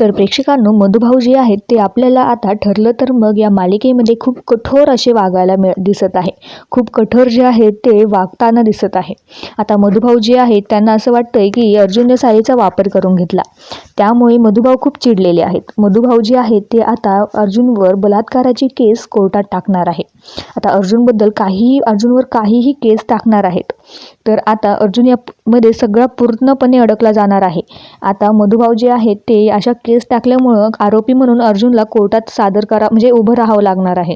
तर प्रेक्षकांनो मधुभाऊ जे आहेत ते आपल्याला आता ठरलं तर मग या मालिकेमध्ये खूप कठोर असे वागायला मिळ दिसत आहे. खूप कठोर जे आहेत ते वागताना दिसत आहे. आता मधुभाऊ जे आहेत त्यांना असं वाटतंय की अर्जुनने साईचा वापर करून घेतला. त्यामुळे मधुभाऊ खूप चिडलेले आहेत. मधुभाऊ जे आहेत ते आता अर्जुनवर बलात्काराची केस कोर्टात टाकणार आहे. आता अर्जुनबद्दल काहीही अर्जुनवर काहीही केस टाकणार आहेत. तर आता अर्जुन यामध्ये सगळा पूर्णपणे अडकला जाणार आहे. आता मधुभाऊ जे आहेत ते अशा केस टाकल्यामुळं आरोपी म्हणून अर्जुनला कोर्टात सादर करा म्हणजे उभं राहावं लागणार आहे.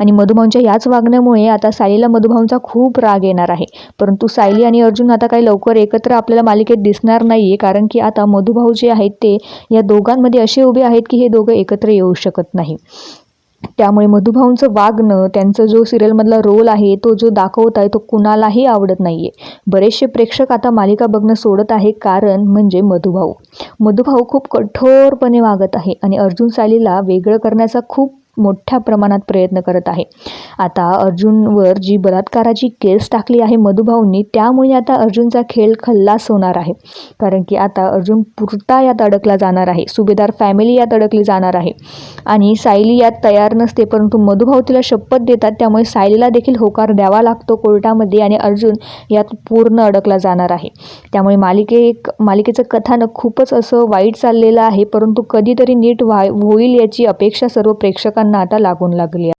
आणि मधुभाऊंच्या याच वागण्यामुळे आता सायलीला मधुभाऊंचा खूप राग येणार आहे. परंतु सायली आणि अर्जुन आता काही लवकर एकत्र आपल्याला मालिकेत दिसणार नाही आहे कारण की आता मधुभाऊ जे आहेत ते या दोघांमध्ये असे उभे आहेत की हे दोघं एकत्र येऊ शकत नाही. त्यामुळे मधुभाऊंचं वागणं त्यांचं जो सिरियलमधला रोल आहे तो जो दाखवत आहे तो कुणालाही आवडत नाही आहे बरेचसे प्रेक्षक आता मालिका बघणं सोडत आहे कारण म्हणजे मधुभाऊ. मधुभाऊ खूप कठोरपणे वागत आहे आणि अर्जुन सालीला वेगळं करण्याचा खूप मोठ्या प्रमाणात प्रयत्न करत आहे. आता अर्जुनवर जी बलात्काराची केस टाकली आहे मधुभाऊंनी त्यामुळे आता अर्जुनचा खेळ खल्लास होणार आहे. कारण की आता अर्जुन पुरता यात अडकला जाणार आहे. सुभेदार फॅमिली यात अडकली जाणार आहे. आणि सायली यात तयार नसते परंतु मधुभाऊ तिला शपथ देतात. त्यामुळे सायलीला देखील होकार द्यावा लागतो कोर्टामध्ये आणि अर्जुन यात पूर्ण अडकला जाणार आहे. त्यामुळे मालिके मालिकेचं कथानक खूपच असं वाईट चाललेलं आहे परंतु कधीतरी नीट व्हा होईल याची अपेक्षा सर्व प्रेक्षकांना आता लागून लागली आहे.